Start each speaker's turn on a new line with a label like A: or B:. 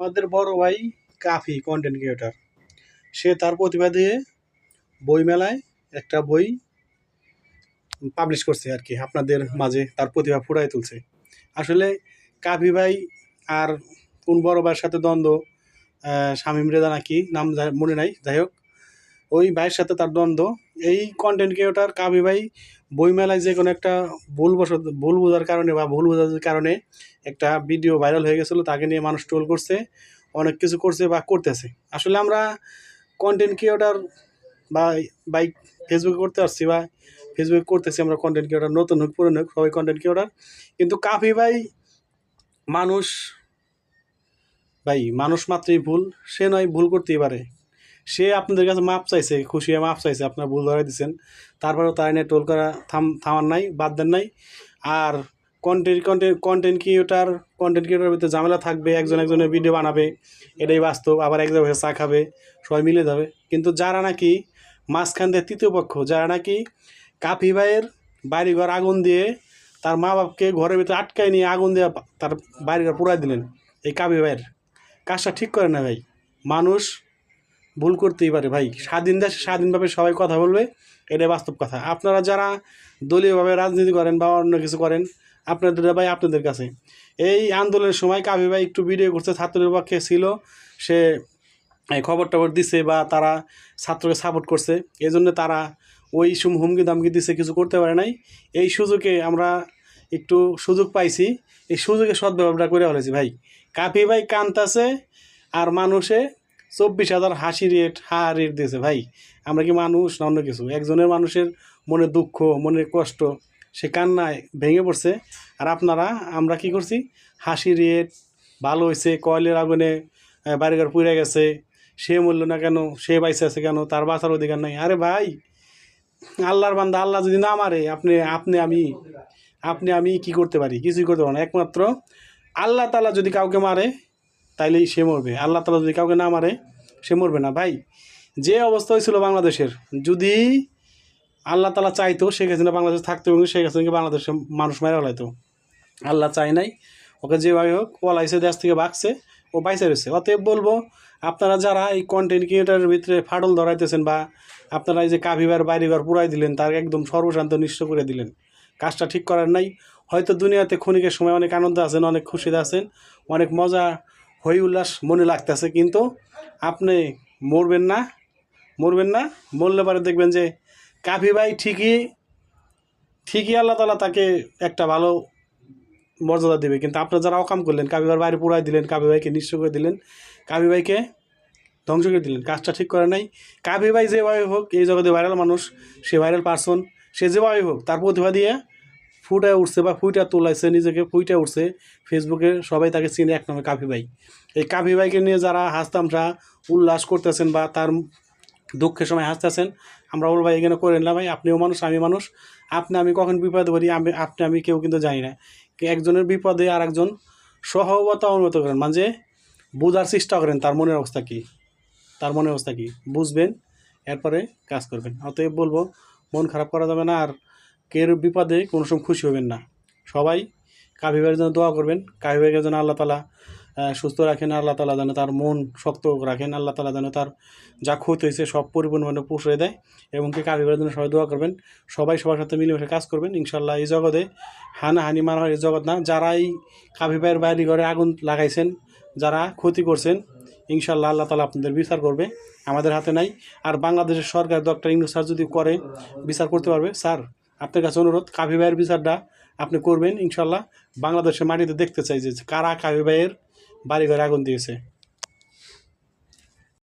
A: আমাদের বড় ভাই কাফি কন্টেন্ট ক্রিয়েটর সে তার প্রতিভা দিয়ে বই মেলায় একটা বই পাবলিশ করছে আর কি, আপনাদের মাঝে তার প্রতিভা ফুটাই তুলছে। আসলে কাফি ভাই আর কোন বড় ভাইয়ের সাথে দ্বন্দ্ব শামীম রেজা নাকি, নাম মনে নাই। যাই হোক, ওই ভাইয়ের সাথে তার দ্বন্দ্ব এই কন্টেন্ট ক্রিয়েটর কাবি ভাই বইমেলায় যে কোনো একটা ভুল বসত, ভুল বোঝার কারণে বা ভুল বোঝার কারণে একটা ভিডিও ভাইরাল হয়ে গেছিল, তাকে নিয়ে মানুষ ট্রোল করছে, অনেক কিছু করছে বা করতেছে। আসলে আমরা কন্টেন্ট ক্রিয়েটর বা বাইক ফেসবুকে করতে পারছি বা ফেসবুক করতেছি আমরা কন্টেন্ট ক্রিয়েটর নতুন হোক, পুরনো হোক, সবাই কন্টেন্ট ক্রিয়েটর কিন্তু কাফি ভাই মানুষ ভাই মানুষ মাত্রই ভুল, সে নয়, ভুল করতেই পারে। সে আপনাদের কাছে মাপ চাইছে, খুশি হয়ে মাপ চাইছে, আপনার ভুল ধরাই দিচ্ছেন তারপরেও তার নিয়ে টোল করা থাম, থামার নাই, বাদ দেন নাই। আর content content content creator content creator ভিতরে ঝামেলা থাকবে, একজন একজনের ভিডিও বানাবে, এটাই বাস্তব, আবার এক জায়গায় চা খাবে, সবাই মিলে যাবে। কিন্তু যারা নাকি মাঝখান দিয়ে তৃতীয় পক্ষ, যারা নাকি কাফি ভাইয়ের বাড়িঘর আগুন দিয়ে তার মা বাপকে ঘরের ভিতরে আটকায় নিয়ে আগুন দিয়ে তার বাড়িঘর পুরাই দিলেন, এই কাফি ভাইয়ের। কাজটা ঠিক করে না ভাই। মানুষ ভুল করতেই পারে ভাই। স্বাধীন দেশে, স্বাধীনভাবে সবাই কথা বলবে, এটাই বাস্তব কথা। আপনারা যারা দলীয়ভাবে রাজনীতি করেন বা অন্য কিছু করেন, আপনাদের ভাই, আপনাদের কাছে। এই আন্দোলনের সময় কাবি ভাই একটু ভিডিও করছে ছাত্রের পক্ষে ছিল, সে খবর টবর দিছে বা তারা ছাত্রকে সাপোর্ট করছে এই জন্য তারা ওই সুম হুমকি দামকি দিছে, কিছু করতে পারে নাই। এই সুযোগে আমরা একটু সুযোগ পাইছি, এই সুযোগে সদ্ব্যবহারটা করে ফেলেছি ভাই। কাপি ভাই কান্তাছে আর মানুষে চব্বিশ হাজার হাসি রেট হা রেট দিয়েছে ভাই। আমরা কি মানুষ না অন্য কিছু? একজনের মানুষের মনে দুঃখ মনের কষ্ট, সে কান্নায় ভেঙে পড়ছে। আর আপনারা, আমরা কি করছি? হাসি রেট ভালো হয়েছে, কয়লের আগুনে বাড়িঘর পুড়ে গেছে, সে মূল্য না কেন, সে বাইসে আছে কেন, তার বাঁচার অধিকার নাই। আরে ভাই, আল্লাহর বান্দা, আল্লাহ যদি না মারে, আপনি আপনি, আমি আপনি, আমি কি করতে পারি? কিছুই করতে পারি না। একমাত্র আল্লাহ তালা যদি কাউকে মারে তাইলেই সে মরবে। আল্লাহ তালা যদি কাউকে না মারে, সে মরবে না। ভাই, যে অবস্থা হয়েছিল বাংলাদেশের, যদি আল্লাহ তালা চাইতো শেখ হাসিনা বাংলাদেশে থাকতো এবং শেখ হাসিনাকে বাংলাদেশের মানুষ মেরে ফেলাইতো। আল্লাহ চাই নাই, ওকে যেভাবে হোক পলাইছে দেশ থেকে বাঁচছে ও বাইসে রয়েছে। অতএব বলব, আপনারা যারা এই কন্টেন্ট ক্রিয়েটারের ভিতরে ফাটল ধরাইতেছেন বা আপনারা এই যে কাভিবার বাড়িঘর পুরাই দিলেন, তার একদম সর্বশান্ত নিঃস্ব করে দিলেন। কাজটা ঠিক করার নাই। হয়তো দুনিয়াতে ক্ষণিকের সময় অনেক আনন্দ আছেন অনেক খুশিতে আছেন, অনেক মজা হই উল্লাস মনে লাগতেছে, কিন্তু আপনি মরবেন না মরবেন না। মরলে পরে দেখবেন যে কাফি ভাই ঠিকই ঠিকই আল্লাহ তালা তাকে একটা ভালো মর্যাদা দেবে। কিন্তু আপনার যারা অকাম করলেন কাবিবার বাইরে পুরাই দিলেন কাবি ভাইকে নিঃস্ব করে দিলেন কাবি ভাইকে ধ্বংস করে দিলেন, কাজটা ঠিক করে নাই। কাবি ভাই যেভাবে হোক, এই জগতে ভাইরাল মানুষ, সে ভাইরাল পার্সন সে যেভাবে হোক, তার প্রতিভা দিয়ে ফুটে উঠছে বা ফুইটা তোলাইছে, নিজেকে ফুইটা উঠছে ফেসবুকে সবাই তাকে চিনে এক নামে কাফি ভাই। এই কাফি ভাইকে নিয়ে যারা হাসতামরা, উল্লাস করতেছেন বা তার দুঃখের সময় হাসতেছেন, আমরা বলব, ভাই, এখানে করেন না ভাই, আপনিও মানুষ, আমি মানুষ। আপনি, আমি কখন বিপদে পড়ি, আমি, আপনি, আমি কেউ কিন্তু জানি না। একজনের বিপদে আর একজন সহবতা অনুমত করেন। মানে বোঝার চেষ্টা করেন, তার মনের অবস্থা কী? তার মনের অবস্থা কী? বুঝবেন, এরপরে কাজ করবেন। অতএব বলব, মন খারাপ করা যাবে না, আর কের বিপদে কোনো সময় খুশি হবেন না। সবাই কাবিবের জন্য দোয়া করবেন। কাবিবের যেন আল্লাহ তালা সুস্থ রাখেন। আল্লাহ তালা যেন তার মন শক্ত রাখেন। আল্লাহ তালা যেন তার যা ক্ষতি হয়েছে সব পরিপূর্ণভাবে পুষে দেয় এবং কি কাবিবের জন্য সবাই দোয়া করবেন। সবাই সবার সাথে মিলেমিশে কাজ করবেন। ইনশাল্লাহ এই জগতে হানাহানি মারামারি জগৎ না। যারা এই কাবিবের বাড়ি ঘরে আগুন লাগাইছেন, যারা ক্ষতি করছেন ইনশাল্লাহ আল্লাহ তালা আপনাদের বিচার করবে। আমাদের হাতে নাই। আর বাংলাদেশের সরকার ডক্টর ইংলু স্যার যদি করে, বিচার করতে পারবে। স্যার আপনার কাছে অনুরোধ, কাভি ভাইয়ের বিচারটা আপনি করবেন, ইনশাল্লাহ। বাংলাদেশের মাটিতে দেখতে চাই যে কারা কাভি ভাইয়ের বাড়িঘরে আগুন দিয়েছে।